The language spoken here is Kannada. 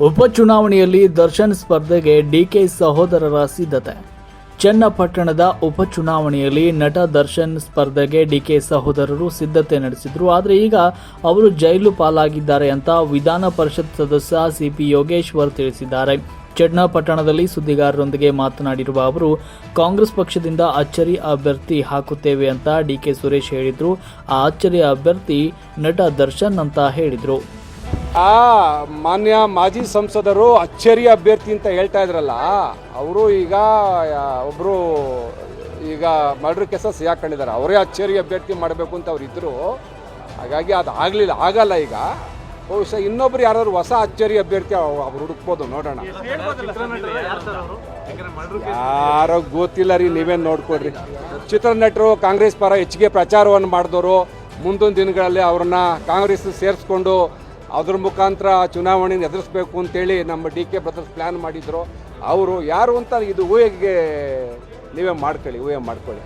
ಉಪಚುನಾವಣೆಯಲ್ಲಿ ದರ್ಶನ್ ಸ್ಪರ್ಧೆಗೆ ಡಿಕೆ ಸಹೋದರರ ಸಿದ್ಧತೆ. ಚನ್ನಪಟ್ಟಣದ ಉಪಚುನಾವಣೆಯಲ್ಲಿ ನಟ ದರ್ಶನ್ ಸ್ಪರ್ಧೆಗೆ ಡಿಕೆ ಸಹೋದರರು ಸಿದ್ಧತೆ ನಡೆಸಿದ್ರು. ಆದರೆ ಈಗ ಅವರು ಜೈಲು ಪಾಲಾಗಿದ್ದಾರೆ ಅಂತ ವಿಧಾನ ಪರಿಷತ್ ಸದಸ್ಯ ಸಿಪಿ ಯೋಗೇಶ್ವರ್ ತಿಳಿಸಿದ್ದಾರೆ. ಚನ್ನಪಟ್ಟಣದಲ್ಲಿ ಸುದ್ದಿಗಾರರೊಂದಿಗೆ ಮಾತನಾಡಿರುವ ಅವರು, ಕಾಂಗ್ರೆಸ್ ಪಕ್ಷದಿಂದ ಅಚ್ಚರಿ ಅಭ್ಯರ್ಥಿ ಹಾಕುತ್ತೇವೆ ಅಂತ ಡಿಕೆ ಸುರೇಶ್ ಹೇಳಿದ್ರು. ಆ ಅಚ್ಚರಿ ಅಭ್ಯರ್ಥಿ ನಟ ದರ್ಶನ್ ಅಂತ ಹೇಳಿದ್ರು. ಆ ಮಾನ್ಯ ಮಾಜಿ ಸಂಸದರು ಅಚ್ಚರಿ ಅಭ್ಯರ್ಥಿ ಅಂತ ಹೇಳ್ತಾ ಇದ್ರಲ್ಲ, ಅವರು ಈಗ ಒಬ್ಬರು ಈಗ ಮರ್ಡರ್ ಕೇಸ ಸಿಗಾಕೊಂಡಿದ್ದಾರೆ ಅವರೇ ಅಚ್ಚರಿ ಅಭ್ಯರ್ಥಿ ಮಾಡಬೇಕು ಅಂತ ಅವ್ರು ಇದ್ದರು ಹಾಗಾಗಿ ಅದು ಆಗಲಿಲ್ಲ, ಆಗಲ್ಲ ಈಗ. ಬಹುಶಃ ಇನ್ನೊಬ್ರು ಯಾರಾದ್ರು ಹೊಸ ಅಚ್ಚರಿ ಅಭ್ಯರ್ಥಿ ಅವ್- ಅವ್ರು ಹುಡುಕ್ಬೋದು, ನೋಡೋಣ. ಯಾರೋ ಗೊತ್ತಿಲ್ಲ ರೀ ನೀವೇನು ನೋಡ್ಕೊಡ್ರಿ ಚಿತ್ರನಟರು ಕಾಂಗ್ರೆಸ್ ಪರ ಹೆಚ್ಚಿಗೆ ಪ್ರಚಾರವನ್ನು ಮಾಡಿದವರು ಮುಂದಿನ ದಿನಗಳಲ್ಲಿ ಅವ್ರನ್ನ ಕಾಂಗ್ರೆಸ್ ಸೇರಿಸ್ಕೊಂಡು ಅದ್ರ ಮುಖಾಂತರ ಚುನಾವಣೆ ಎದುರಿಸ್ಬೇಕು ಅಂತೇಳಿ ನಮ್ಮ ಡಿ ಕೆ ಬ್ರದರ್ಸ್ ಪ್ಲ್ಯಾನ್ ಮಾಡಿದ್ರು. ಅವರು ಯಾರು ಅಂತ ಇದು ಊಹೆಗೆ ನೀವೇ ಮಾಡ್ಕೊಳ್ಳಿ, ಊಹೆ ಮಾಡ್ಕೊಳ್ಳಿ.